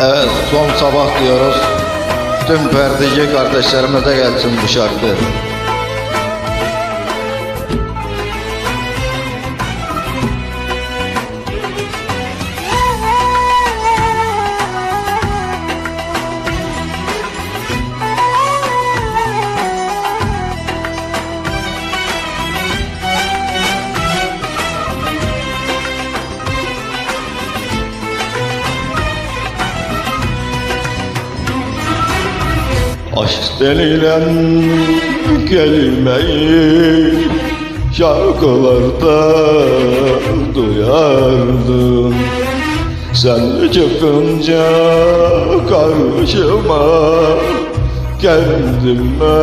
Evet son sabah diyoruz. Tüm perdeci kardeşlerimize gelsin bu şarkı. Aşk denilen kelimeyi şarkılarda duyardım. Sen çıkınca karşıma kendime